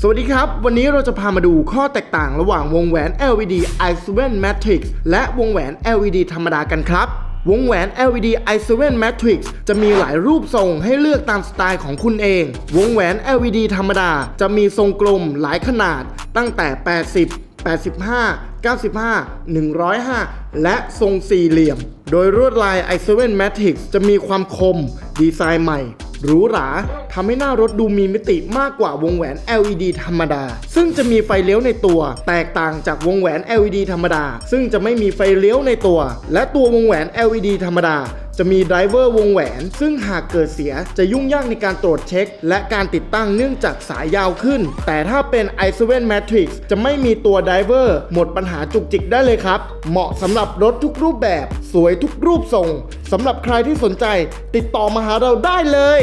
สวัสดีครับ วันนี้เราจะพามาดูข้อแตกต่างระหว่างวงแหวน LED i7 Matrix และวงแหวน LED ธรรมดากันครับ วงแหวน LED i7 Matrix จะมีหลายรูปทรงให้เลือกตามสไตล์ของคุณเอง วงแหวน LED ธรรมดาจะมีทรงกลมหลายขนาดตั้งแต่ 80 85 95 105 และทรงสี่เหลี่ยม โดยลวดลาย i7 Matrix จะมีความคม ดีไซน์ใหม่ หรูหราทำให้หน้ารถดูมีมิติมากกว่าวงแหวน LED ธรรมดา ซึ่งจะมีไฟเลี้ยวในตัว แตกต่างจากวงแหวน LED ธรรมดา ซึ่งจะไม่มีไฟเลี้ยวในตัว และตัววงแหวน LED ธรรมดา จะมีไดรเวอร์วงแหวน ซึ่งหากเกิดเสียจะยุ่งยากในการตรวจเช็ค และการติดตั้งเนื่องจากสายยาวขึ้น แต่ถ้าเป็น i7 Matrix จะไม่มีตัวไดรเวอร์หมดปัญหาจุกจิกได้เลยครับ เหมาะสำหรับรถทุกรูปแบบ สวยทุกรูปทรงสำหรับใครที่สนใจติดต่อมาหาเราได้เลย